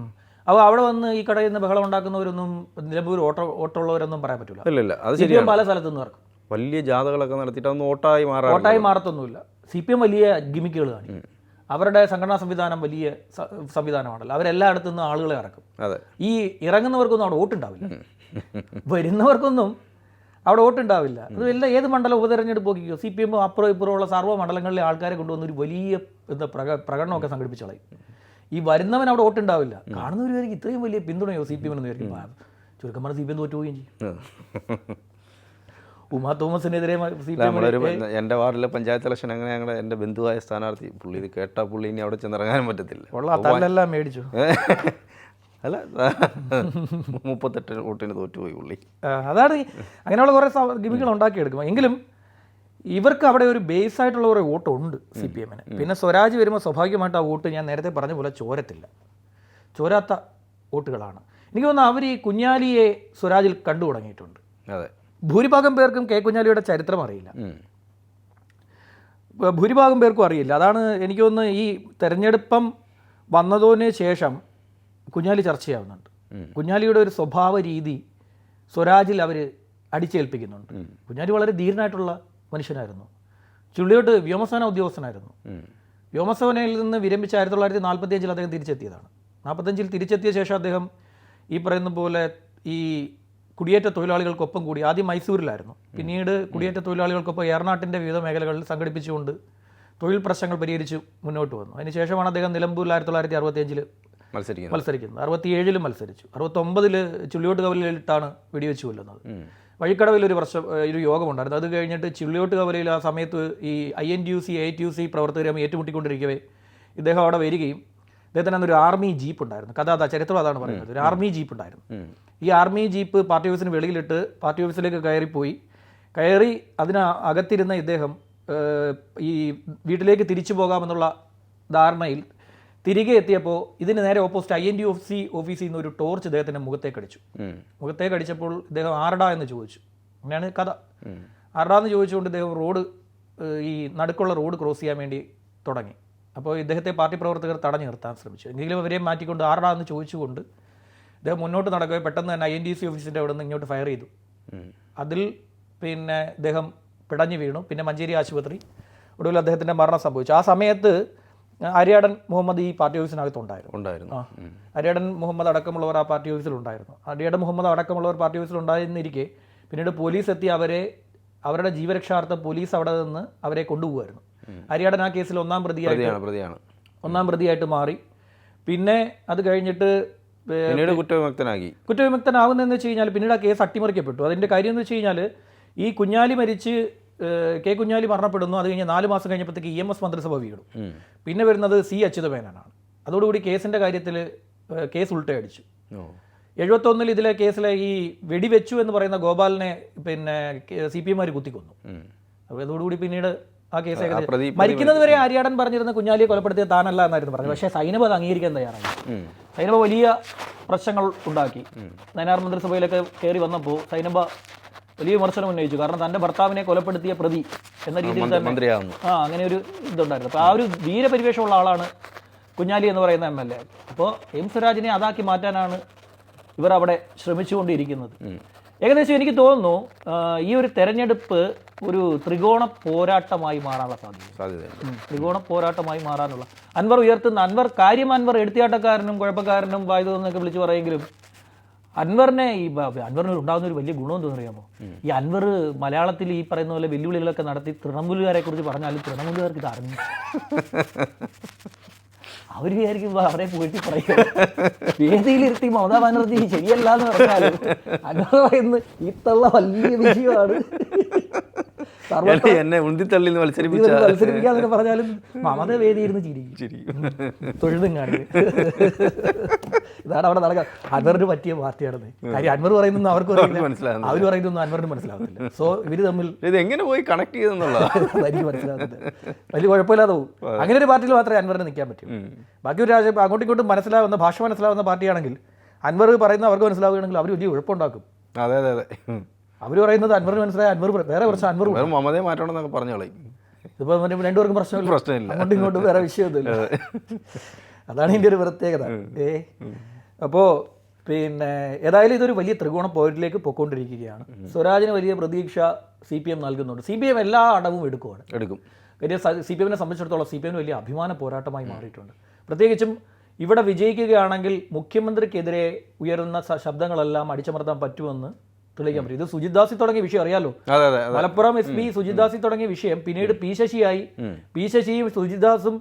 അപ്പോൾ അവിടെ വന്ന് ഈ കടയിൽ നിന്ന് ബഹളം ഉണ്ടാക്കുന്നവരൊന്നും നിലമ്പൂർ ഓട്ടോ ഉള്ളവരൊന്നും പറയാൻ പറ്റില്ല ഇല്ല ഇല്ല അത് ശരിയാണ്. പല സ്ഥലത്തുനിന്ന് ഇറക്കും വലിയ ജാഥകളൊക്കെ നടത്തിയിട്ട് അതൊന്നും ഓട്ടായി മാറാ ഓട്ടായി മാറത്തൊന്നുമില്ല. സി പി എം വലിയ ഗിമിക്കുകൾ കാണിക്കും. അവരുടെ സംഘടനാ സംവിധാനം വലിയ സംവിധാനമാണല്ലോ. അവരെല്ലായിടത്തു നിന്ന് ആളുകളെ ഇറക്കും. അതെ. ഈ ഇറങ്ങുന്നവർക്കൊന്നും അവിടെ വോട്ടുണ്ടാവില്ല. വരുന്നവർക്കൊന്നും അവിടെ വോട്ടുണ്ടാവില്ല. അത് എല്ലാ ഏത് മണ്ഡലം ഉപതെരഞ്ഞെടുപ്പ് നോക്കിക്കോ സി പി എം അപ്പുറം ഇപ്പുറം ഉള്ള സർവ മണ്ഡലങ്ങളിലെ ആൾക്കാരെ കൊണ്ടുവന്ന് ഒരു വലിയ എന്താ പ്രക പ്രകടനമൊക്കെ സംഘടിപ്പിച്ചു കളയും. ഈ വരുന്നവൻ അവിടെ വോട്ടുണ്ടാവില്ല. കാണുന്നവർ വിചാരിക്കും ഇത്രയും വലിയ പിന്തുണയോ സി പി എമ്മിന് വിചാരിക്കും ചുരുക്കം പറഞ്ഞ സി പി എം തോറ്റുപോവുകയും ചെയ്യും. ഉമാ തോമസിനെതിരെ എന്റെ വാർഡിലെ പഞ്ചായത്ത് ഇലക്ഷൻ അങ്ങനെ ഞങ്ങളുടെ എന്റെ ബന്ധുവായ സ്ഥാനാർത്ഥി പുള്ളി ഇത് കേട്ടാ പുള്ളി ഇനി അവിടെ ചെന്നിറങ്ങാനും പറ്റത്തില്ല. തല്ലെല്ലാം മേടിച്ചു. അല്ല? [LAUGHS] മുപ്പത്തെട്ട് വോട്ടിന് തോറ്റുപോയി പുള്ളി. അതാണ് അങ്ങനെയുള്ള കുറേ ഗിമികൾ ഉണ്ടാക്കിയെടുക്കും. എങ്കിലും ഇവർക്ക് അവിടെ ഒരു ബേസ് ആയിട്ടുള്ള കുറേ വോട്ടുണ്ട് സി പി എമ്മിന് പിന്നെ സ്വരാജ് വരുമ്പോൾ സ്വാഭാവികമായിട്ട് ആ വോട്ട് ഞാൻ നേരത്തെ പറഞ്ഞ പോലെ ചോരത്തില്ല. ചോരാത്ത വോട്ടുകളാണ്. എനിക്ക് തോന്നുന്നു അവർ ഈ കുഞ്ഞാലിയെ സ്വരാജിൽ കണ്ടു തുടങ്ങിയിട്ടുണ്ട്. അതെ. ഭൂരിഭാഗം പേർക്കും കെ കുഞ്ഞാലിയുടെ ചരിത്രം അറിയില്ല. ഭൂരിഭാഗം പേർക്കും അറിയില്ല. അതാണ് എനിക്ക് തോന്നുന്നു ഈ തെരഞ്ഞെടുപ്പം വന്നതിന് ശേഷം കുഞ്ഞാലി ചർച്ചയാവുന്നുണ്ട് കുഞ്ഞാലിയുടെ ഒരു സ്വഭാവ രീതി സ്വരാജിൽ അവർ അടിച്ചേൽപ്പിക്കുന്നുണ്ട്. കുഞ്ഞാലി വളരെ ധീരനായിട്ടുള്ള മനുഷ്യനായിരുന്നു. ചുള്ളിയോട്ട് വ്യോമസേന ഉദ്യോഗസ്ഥനായിരുന്നു. വ്യോമസേനയിൽ നിന്ന് വിരമിച്ച ആയിരത്തി തൊള്ളായിരത്തി നാൽപ്പത്തി അഞ്ചിൽ അദ്ദേഹം തിരിച്ചെത്തിയതാണ്. നാൽപ്പത്തഞ്ചിൽ തിരിച്ചെത്തിയ ശേഷം അദ്ദേഹം ഈ പറയുന്ന പോലെ ഈ കുടിയേറ്റ തൊഴിലാളികൾക്കൊപ്പം കൂടി ആദ്യം മൈസൂരിലായിരുന്നു. പിന്നീട് കുടിയേറ്റ തൊഴിലാളികൾക്കൊപ്പം ഏറനാട്ടിന്റെ വിവിധ മേഖലകളിൽ സംഘടിപ്പിച്ചുകൊണ്ട് തൊഴിൽ പ്രശ്നങ്ങൾ പരിഹരിച്ച് മുന്നോട്ട് വന്നു. അതിനുശേഷമാണ് അദ്ദേഹം നിലമ്പൂരിൽ ആയിരത്തി തൊള്ളായിരത്തി അറുപത്തിയഞ്ചിൽ മത്സരിക്കുന്നത്. മത്സരിക്കുന്നത്. അറുപത്തിയേഴിലും മത്സരിച്ചു. അറുപത്തൊമ്പതിൽ ചുള്ളിയോട്ട് കവലയിലിട്ടാണ് വെടിവെച്ച് കൊല്ലുന്നത്. വഴിക്കടവിൽ ഒരു വർഷം ഒരു യോഗമുണ്ടായിരുന്നു. അത് കഴിഞ്ഞിട്ട് ചുള്ളിയോട്ട് കവലയിൽ ആ സമയത്ത് ഈ I N T U C A T U C പ്രവർത്തകരും ഏറ്റുമുട്ടിക്കൊണ്ടിരിക്കവേ ഇദ്ദേഹം അവിടെ വരികയും ഇദ്ദേഹത്തിന് അന്നൊരു ആർമി ജീപ്പ് ഉണ്ടായിരുന്നു. കഥ അതാ ചരിത്രം അതാണ് പറയുന്നത്. ഒരു ആർമി ജീപ്പ് ഉണ്ടായിരുന്നു. ഈ ആർമി ജീപ്പ് പാർട്ടി ഓഫീസിന് വെളിയിലിട്ട് പാർട്ടി ഓഫീസിലേക്ക് കയറിപ്പോയി. കയറി അതിന് അകത്തിരുന്ന ഇദ്ദേഹം ഈ വീട്ടിലേക്ക് തിരിച്ചു പോകാമെന്നുള്ള ധാരണയിൽ തിരികെ എത്തിയപ്പോൾ ഇതിന് നേരെ opposite I N D of C ഓഫീസിൽ നിന്ന് ഒരു ടോർച്ച് ഇദ്ദേഹത്തിന്റെ മുഖത്തേക്ക് അടിച്ചു. മുഖത്തേക്ക് അടിച്ചപ്പോൾ ഇദ്ദേഹം ആരടാ എന്ന് ചോദിച്ചു. അങ്ങനെയാണ് കഥ. ആരടാ എന്ന് ചോദിച്ചുകൊണ്ട് ഇദ്ദേഹം റോഡ് ഈ നടുക്കുള്ള റോഡ് ക്രോസ് ചെയ്യാൻ വേണ്ടി തുടങ്ങി. അപ്പോൾ ഇദ്ദേഹത്തെ പാർട്ടി പ്രവർത്തകർ തടഞ്ഞു നിർത്താൻ ശ്രമിച്ചു. എങ്കിലും അവരെ മാറ്റിക്കൊണ്ട് ആരടാ എന്ന് ചോദിച്ചുകൊണ്ട് ഇദ്ദേഹം മുന്നോട്ട് നടക്കുകയും പെട്ടെന്ന് തന്നെ ഐ എൻ ഡി സി ഓഫീസിന്റെ അവിടെ നിന്ന് ഇങ്ങോട്ട് ഫയർ ചെയ്തു. അതിൽ പിന്നെ ഇദ്ദേഹം പിടഞ്ഞു വീണു. പിന്നെ മഞ്ചേരി ആശുപത്രി ഒടുവിൽ അദ്ദേഹത്തിന്റെ മരണം സംഭവിച്ചു. ആ സമയത്ത് അരിയാടൻ മുഹമ്മദ് ഈ പാർട്ടി ഓഫീസിനകത്ത് ഉണ്ടായിരുന്നു. ഉണ്ടായിരുന്നു. അരിയാടൻ മുഹമ്മദ് അടക്കമുള്ളവർ ആ പാർട്ടി ഓഫീസിൽ ഉണ്ടായിരുന്നു അരിയാടൻ മുഹമ്മദ് അടക്കമുള്ളവർ പാർട്ടി ഓഫീസിൽ ഓഫീസിലുണ്ടായിരുന്നിരിക്കെ പിന്നീട് പോലീസ് എത്തി അവരെ അവരുടെ ജീവരക്ഷാർത്ഥം പോലീസ് അവിടെ നിന്ന് അവരെ കൊണ്ടുപോകുമായിരുന്നു. അരിയാടൻ ആ കേസിൽ ഒന്നാം പ്രതിയായിട്ട് ഒന്നാം പ്രതിയായിട്ട് മാറി. പിന്നെ അത് കഴിഞ്ഞിട്ട് പിന്നീട് കുറ്റവിമുക്തനാക്കി കുറ്റവിമുക്തനാകുന്നതെന്ന് വെച്ച് കഴിഞ്ഞാൽ പിന്നീട് ആ കേസ് അട്ടിമറിക്കപ്പെട്ടു. അതിന്റെ കാര്യം എന്ന് വെച്ച് കഴിഞ്ഞാൽ ഈ കുഞ്ഞാലി മരിച്ച് കെ കുഞ്ഞാലി മരണപ്പെടുന്നു. അത് കഴിഞ്ഞ് നാല് മാസം കഴിഞ്ഞപ്പോഴത്തേക്ക് ഇ എം എസ് മന്ത്രിസഭ വീണു പിന്നെ വരുന്നത് സി അച്യുതമേനാണ് അതോടുകൂടി കേസിന്റെ കാര്യത്തിൽ കേസ് ഉൾട്ടയടിച്ചു. എഴുപത്തൊന്നിൽ ഇതിലെ കേസിലെ ഈ വെടിവെച്ചു എന്ന് പറയുന്ന ഗോപാലിനെ പിന്നെ സി പി എമാർ കുത്തിക്കൊന്നു. അപ്പോൾ അതോടുകൂടി പിന്നീട് ആ കേസ് ഏകദേശം- മരിക്കുന്നത് വരെ ആര്യാടൻ പറഞ്ഞിരുന്ന കുഞ്ഞാലിയെ കൊലപ്പെടുത്തിയ താനല്ല എന്നായിരുന്നു പറഞ്ഞത്. പക്ഷേ സൈനബ് അത് അംഗീകരിക്കാൻ തയ്യാറായി. സൈനബ വലിയ പ്രശ്നങ്ങൾ ഉണ്ടാക്കി. നയനാർ മന്ത്രിസഭയിലൊക്കെ കയറി വന്നപ്പോൾ സൈനബ വലിയ വിമർശനം ഉന്നയിച്ചു. കാരണം തന്റെ ഭർത്താവിനെ കൊലപ്പെടുത്തിയ പ്രതി എന്ന രീതിയിൽ തന്നെ ആ അങ്ങനെ ഒരു ഇതുണ്ടായിരുന്നു. അപ്പോൾ ആ ഒരു ധീരപരിവേഷമുള്ള ആളാണ് കുഞ്ഞാലി എന്ന് പറയുന്ന എം എൽ എ. അപ്പോൾ എം സ്വരാജിനെ അതാക്കി മാറ്റാനാണ് ഇവർ അവിടെ ശ്രമിച്ചുകൊണ്ടിരിക്കുന്നത്. ഏകദേശം എനിക്ക് തോന്നുന്നു ഈ ഒരു തെരഞ്ഞെടുപ്പ് ഒരു ത്രികോണ പോരാട്ടമായി മാറാനുള്ള സാധ്യത ത്രികോണ പോരാട്ടമായി മാറാനുള്ള. അൻവർ ഉയർത്തുന്ന അൻവർ കാര്യം അൻവർ എടുത്തിയാട്ടക്കാരനും കുഴപ്പക്കാരനും വായുതെന്നൊക്കെ വിളിച്ചു പറയെങ്കിലും അൻവറിനെ ഈ അൻവറിന് ഉണ്ടാകുന്ന ഒരു വലിയ ഗുണം എന്താണെന്ന് അറിയാമോ? ഈ അൻവർ മലയാളത്തിൽ ഈ പറയുന്ന പോലെ വെല്ലുവിളികളൊക്കെ നടത്തി തൃണമൂലുകാരെ കുറിച്ച് പറഞ്ഞാലും തൃണമൂലുകാർക്ക് ഇത് അറിഞ്ഞു. [LAUGHS] അവർ വിചാരിക്കും അവരെ പോയിട്ട് പറയും. വേദിയിലിരുത്തി മമതാ ബാനർജി ശരിയല്ല എന്ന് പറഞ്ഞാലും അൻവർ പറയുന്നത് ഈ തള്ള വലിയ സർവ [LAUGHS] എന്നെ- ഉന്തിത്തള്ളി മത്സരിപ്പിച്ച ഇവർ മത്സരിപ്പിക്കാന്നൊക്കെ പറഞ്ഞാലും മമത വേദിയിരുന്ന് ചിരിക്കും ചിരിക്കും തൊഴിലും കാണിക്കും ഇതാണ് അവിടെ നടക്കുക അൻവറിന് പറ്റിയ പാർട്ടിയാണെന്ന് കാര്യം അൻവർ പറയുന്നൊന്നും അവർക്ക് മനസ്സിലാകുന്നില്ല. അവർ പറയുന്നൊന്നും അൻവറിന് മനസ്സിലാകുന്നില്ല സോ ഇവർ തമ്മിൽ ഇത് എങ്ങനെ പോയി കണക്ട് ചെയ്തെന്നുള്ളതാ? എനിക്ക് മനസ്സിലാകുന്നത് വലിയ കുഴപ്പമില്ലാതെ പോകും അങ്ങനെ ഒരു പാർട്ടിയിൽ മാത്രമേ അൻവറിന് നിൽക്കാൻ പറ്റൂ. ബാക്കി ഒരു രാജ്യം അങ്ങോട്ടും ഇങ്ങോട്ടും മനസ്സിലാവുന്ന ഭാഷ മനസ്സിലാവുന്ന പാർട്ടിയാണെങ്കിൽ അൻവർ പറയുന്ന അവർക്ക് മനസ്സിലാവുകയാണെങ്കിൽ അവർ വലിയ കുഴപ്പമുണ്ടാക്കും അതെ അതെ അതെ. അവർ പറയുന്നത് അൻവറിന് മനസ്സിലായ അൻവർ വേറെ കുറച്ച് അൻവർ മമതയെ മാറ്റണം എന്നൊക്കെ പറഞ്ഞു കളയും ഇതിപ്പോൾ രണ്ടുപേർക്കും പ്രശ്നമില്ല. പ്രശ്നമില്ല. അങ്ങോട്ടും ഇങ്ങോട്ടും വേറെ വിഷയമൊന്നുമില്ല. അതാണ് ഇതിന്റെ ഒരു പ്രത്യേകത. ഏ അപ്പോൾ പിന്നെ ഏതായാലും ഇതൊരു വലിയ ത്രികോണ പോയിന്റിലേക്ക് പൊക്കോണ്ടിരിക്കുകയാണ്. സ്വരാജിന് വലിയ പ്രതീക്ഷ സി പി എം നൽകുന്നുണ്ട്. സി പി എം എല്ലാ അടവും എടുക്കുവാണ്. എടുക്കും. കാര്യം സി പി എമ്മിനെ സംബന്ധിച്ചിടത്തോളം സി പി എമ്മിന് വലിയ അഭിമാന പോരാട്ടമായി മാറിയിട്ടുണ്ട്. പ്രത്യേകിച്ചും ഇവിടെ വിജയിക്കുകയാണെങ്കിൽ മുഖ്യമന്ത്രിക്കെതിരെ ഉയരുന്ന ശബ്ദങ്ങളെല്ലാം അടിച്ചമർത്താൻ പറ്റുമെന്ന് തെളിയിക്കാൻ പറ്റും ഇത് സുജിത് ദാസി തുടങ്ങിയ വിഷയം അറിയാലോ? മലപ്പുറം എസ് പി സുജിദാസി തുടങ്ങിയ വിഷയം പിന്നീട് പി ശശിയായി. പി ശശിയും സുജിദാസും ദാസും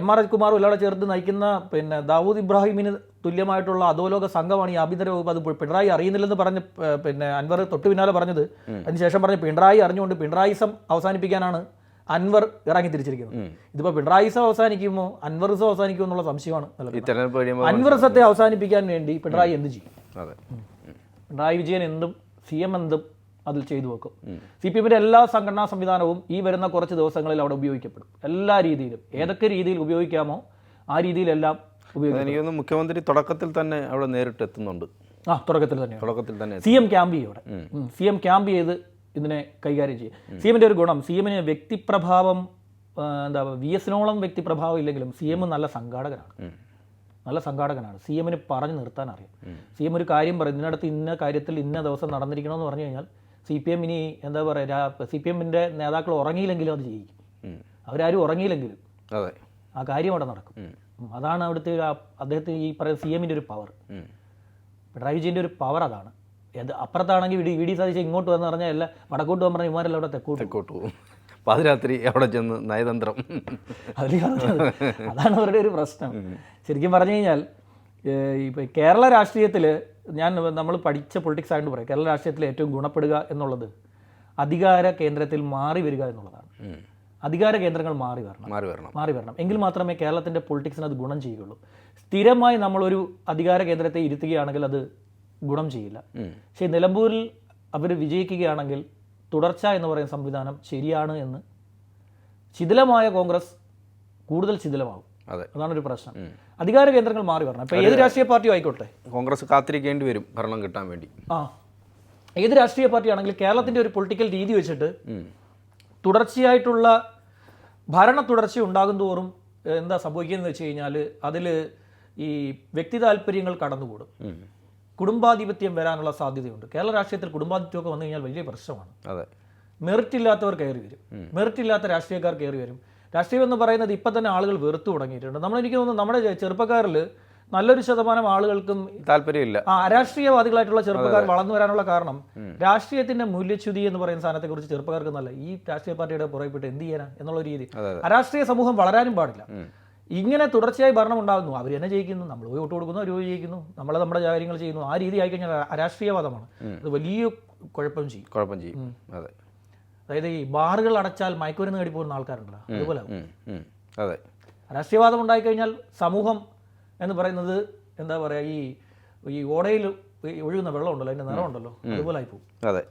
എം ആർ കുമാറും എല്ലാം ചേർത്ത് നയിക്കുന്ന പിന്നെ ദാവൂദ് ഇബ്രാഹിമിന് തുല്യമായിട്ടുള്ള അധോലോക സംഘമാണ് ഈ ആഭ്യന്തര വകുപ്പ്. അത് പിണറായി അറിയുന്നില്ലെന്ന് പറഞ്ഞ് പിന്നെ അൻവർ തൊട്ടു പിന്നാലെ പറഞ്ഞത്. അതിനുശേഷം പറഞ്ഞ് പിണറായി അറിഞ്ഞുകൊണ്ട് പിണറായിസം അവസാനിപ്പിക്കാനാണ് അൻവർ ഇറങ്ങി തിരിച്ചിരിക്കുന്നത്. ഇതിപ്പോ പിണറായിസം അവസാനിക്കുമോ അൻവറിസം അവസാനിക്കുമോ എന്നുള്ള സംശയമാണ് അൻവറിസത്തെ അവസാനിപ്പിക്കാൻ വേണ്ടി പിണറായി എന്ത് ചെയ്യും? പിണറായി വിജയൻ എന്തും സി എം എന്തും അതിൽ ചെയ്തു വെക്കും. സി പി എമ്മിന്റെ എല്ലാ സംഘടനാ സംവിധാനവും ഈ വരുന്ന കുറച്ച് ദിവസങ്ങളിൽ അവിടെ ഉപയോഗിക്കപ്പെടും. എല്ലാ രീതിയിലും. ഏതൊക്കെ രീതിയിൽ ഉപയോഗിക്കാമോ ആ രീതിയിലെല്ലാം ഉപയോഗിക്കും മുഖ്യമന്ത്രി തുടക്കത്തിൽ തന്നെ അവിടെ നേരിട്ട് എത്തുന്നുണ്ട്. ആ തുടക്കത്തിൽ തന്നെ തുടക്കത്തിൽ തന്നെ സി എം ക്യാമ്പ് ചെയ്യും അവിടെ. സി എം ക്യാമ്പ് ചെയ്ത് ഇതിനെ കൈകാര്യം ചെയ്യും. സി എമ്മിന്റെ ഒരു ഗുണം സി എമ്മിന് വ്യക്തിപ്രഭാവം എന്താ വി എസിനോളം വ്യക്തിപ്രഭാവം ഇല്ലെങ്കിലും സി എം നല്ല സംഘാടകനാണ്. നല്ല സംഘാടകനാണ്. സി എമ്മിന് പറഞ്ഞു നിർത്താൻ അറിയാം. സി എം ഒരു കാര്യം പറയും ഇതിനടുത്ത് ഇന്ന കാര്യത്തിൽ ഇന്ന ദിവസം നടന്നിരിക്കണമെന്ന് പറഞ്ഞു കഴിഞ്ഞാൽ സി പി എം ഇനി എന്താ പറയുക സി പി എമ്മിന്റെ നേതാക്കൾ ഉറങ്ങിയില്ലെങ്കിലും അത് ചെയ്യിക്കും. അവരാരും ഉറങ്ങിയില്ലെങ്കിലും അതെ. ആ കാര്യം അവിടെ നടക്കും. അതാണ് അവിടുത്തെ അദ്ദേഹത്തിന് ഈ പറയുന്ന സി എമ്മിന്റെ ഒരു പവർ. പിണറായി വിജയന്റെ ഒരു പവർ അതാണ്. അപ്പുറത്താണെങ്കിൽ ഇടി ഇടി സാധിച്ച് ഇങ്ങോട്ട് വന്ന് പറഞ്ഞാൽ എല്ലാം വടക്കോട്ട് പോകാൻ പറഞ്ഞാൽ ഇമാരെല്ലാം അവിടെ തെക്കോട്ട്. തെക്കോട്ട് പോകും. പാതിരാത്രി അവിടെ ചെന്ന് നയതന്ത്രം. അതിൽ പറഞ്ഞത് അതാണ് അവരുടെ ഒരു പ്രശ്നം. ശരിക്കും പറഞ്ഞു കഴിഞ്ഞാൽ ഇപ്പോൾ കേരള രാഷ്ട്രീയത്തിൽ ഞാൻ നമ്മൾ പഠിച്ച പൊളിറ്റിക്സ് ആയിട്ട് പറയാം. കേരള രാഷ്ട്രീയത്തിൽ ഏറ്റവും ഗുണപ്പെടുക എന്നുള്ളത് അധികാര കേന്ദ്രത്തിൽ മാറി വരിക എന്നുള്ളതാണ്. അധികാര കേന്ദ്രങ്ങൾ മാറി വരണം. മാറി വരണം. മാറി വരണം. എങ്കിൽ മാത്രമേ കേരളത്തിന്റെ പൊളിറ്റിക്സിന് അത് ഗുണം ചെയ്യുകയുള്ളൂ. സ്ഥിരമായി നമ്മളൊരു അധികാര കേന്ദ്രത്തെ ഇരുത്തുകയാണെങ്കിൽ അത് ഗുണം ചെയ്യില്ല. പക്ഷേ നിലമ്പൂരിൽ അവർ വിജയിക്കുകയാണെങ്കിൽ തുടർച്ച എന്ന് പറയുന്ന സംവിധാനം ശരിയാണ് എന്ന് ശിഥിലമായ കോൺഗ്രസ് കൂടുതൽ ശിഥിലമാകും. അതെ. അതാണ് ഒരു പ്രശ്നം അധികാര കേന്ദ്രങ്ങൾ മാറി വരണം. ഇപ്പോൾ ഏത് രാഷ്ട്രീയ പാർട്ടിയും ആയിക്കോട്ടെ. കോൺഗ്രസ് കാത്തിരിക്കേണ്ടി വരും ഭരണം കിട്ടാൻ വേണ്ടി. ആ. ഏത് രാഷ്ട്രീയ പാർട്ടിയാണെങ്കിലും കേരളത്തിന്റെ ഒരു പൊളിറ്റിക്കൽ രീതി വെച്ചിട്ട് തുടർച്ചയായിട്ടുള്ള ഭരണ തുടർച്ച ഉണ്ടാകും തോറും എന്താ സംഭവിക്കുന്നത് വെച്ച് കഴിഞ്ഞാൽ അതിൽ ഈ വ്യക്തി താല്പര്യങ്ങൾ കടന്നുകൂടും. കുടുംബാധിപത്യം വരാനുള്ള സാധ്യതയുണ്ട്. കേരള രാഷ്ട്രീയത്തിൽ കുടുംബാധിപത്യമൊക്കെ വന്നു കഴിഞ്ഞാൽ വലിയ പ്രശ്നമാണ്. അതെ. മെറിറ്റ് ഇല്ലാത്തവർ കയറി വരും. മെറിറ്റ് ഇല്ലാത്ത രാഷ്ട്രീയക്കാർ കയറി വരും. രാഷ്ട്രീയം എന്ന് പറയുന്നത് ഇപ്പം തന്നെ ആളുകൾ വെറുത്തു തുടങ്ങിയിട്ടുണ്ട്. നമ്മൾ എനിക്ക് തോന്നുന്നു നമ്മുടെ ചെറുപ്പക്കാരിൽ നല്ലൊരു ശതമാനം ആളുകൾക്കും താല്പര്യമില്ല. ആ അരാഷ്ട്രീയവാദികളായിട്ടുള്ള ചെറുപ്പക്കാർ വളർന്നു വരാനുള്ള കാരണം രാഷ്ട്രീയത്തിന്റെ മൂല്യച്യുതി എന്ന് പറയുന്ന സാധനത്തെക്കുറിച്ച് ചെറുപ്പക്കാർക്ക് നല്ല ഈ രാഷ്ട്രീയ പാർട്ടിയുടെ പുറപ്പെട്ട് എന്ത് ചെയ്യാനാ എന്നുള്ള രീതി. അരാഷ്ട്രീയ സമൂഹം വളരാനും പാടില്ല. ഇങ്ങനെ തുടർച്ചയായി ഭരണം ഉണ്ടാകുന്നു. അവർ തന്നെ ജയിക്കുന്നു. നമ്മൾ പോയി വോട്ട് കൊടുക്കുന്നു അവർ പോയി ജയിക്കുന്നു. നമ്മൾ നമ്മുടെ കാര്യങ്ങൾ ചെയ്യുന്നു. ആ രീതി ആയിക്കഴിഞ്ഞാൽ അരാഷ്ട്രീയവാദമാണ്. അത് വലിയ കുഴപ്പം ചെയ്യും. കുഴപ്പം ചെയ്യും. അതെ. അതായത് ഈ ബാറുകൾ അടച്ചാൽ മയക്കുമരുന്ന് കടി പോകുന്ന ആൾക്കാരുണ്ടല്ലോ. അതുപോലെ. അതെ. രാഷ്ട്രീയവാദം ഉണ്ടായിക്കഴിഞ്ഞാൽ സമൂഹം എന്ന് പറയുന്നത് എന്താ പറയുക ഈ ഈ ഓടയിൽ ഒഴുകുന്ന വെള്ളമുണ്ടല്ലോ അതിന്റെ നിറമുണ്ടല്ലോ. അതുപോലെ ആയിപ്പോവും. അതെ.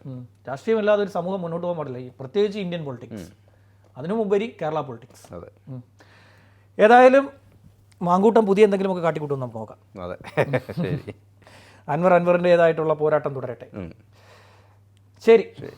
രാഷ്ട്രീയമില്ലാതെ ഒരു സമൂഹം മുന്നോട്ട് പോകാൻ പാടില്ല. ഈ പ്രത്യേകിച്ച് ഇന്ത്യൻ പൊളിറ്റിക്സ്. അതിനുമുപരി കേരള പൊളിറ്റിക്സ്. അതെ. ഏതായാലും മാങ്കൂട്ടം പുതിയ എന്തെങ്കിലുമൊക്കെ കാട്ടിക്കൂട്ടും നമുക്ക് നോക്കാം. അതെ. ശരി. അൻവർ അൻവറിന്റേതായിട്ടുള്ള പോരാട്ടം തുടരട്ടെ. ശരി. ശരി.